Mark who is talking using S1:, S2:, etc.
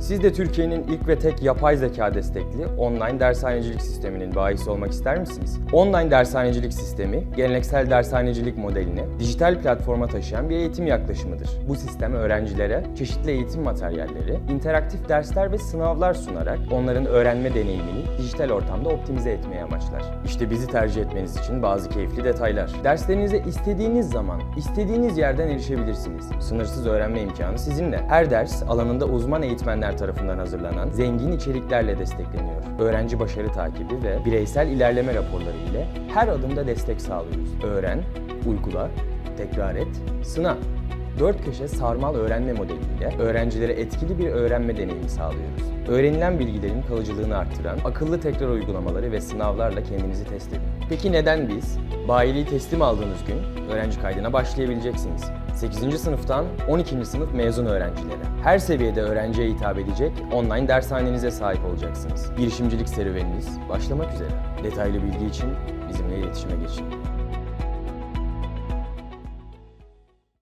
S1: Siz de Türkiye'nin ilk ve tek yapay zeka destekli online dershanecilik sisteminin bahisi olmak ister misiniz? Online dershanecilik sistemi, geleneksel dershanecilik modelini dijital platforma taşıyan bir eğitim yaklaşımıdır. Bu sistem öğrencilere çeşitli eğitim materyalleri, interaktif dersler ve sınavlar sunarak onların öğrenme deneyimini dijital ortamda optimize etmeyi amaçlar. İşte bizi tercih etmeniz için bazı keyifli detaylar. Derslerinize istediğiniz zaman, istediğiniz yerden erişebilirsiniz. Sınırsız öğrenme imkanı sizinle. Her ders alanında uzman eğitmenler tarafından hazırlanan zengin içeriklerle destekleniyor. Öğrenci başarı takibi ve bireysel ilerleme raporları ile her adımda destek sağlıyoruz. Öğren, uygula, tekrar et, sınav. Dört köşe sarmal öğrenme modeliyle öğrencilere etkili bir öğrenme deneyimi sağlıyoruz. Öğrenilen bilgilerin kalıcılığını arttıran akıllı tekrar uygulamaları ve sınavlarla kendinizi test edin. Peki neden biz? Bayiliği teslim aldığınız gün öğrenci kaydına başlayabileceksiniz. 8. sınıftan 12. sınıf mezun öğrencilere. Her seviyede öğrenciye hitap edecek online dershanenize sahip olacaksınız. Girişimcilik serüveniniz başlamak üzere. Detaylı bilgi için bizimle iletişime geçin.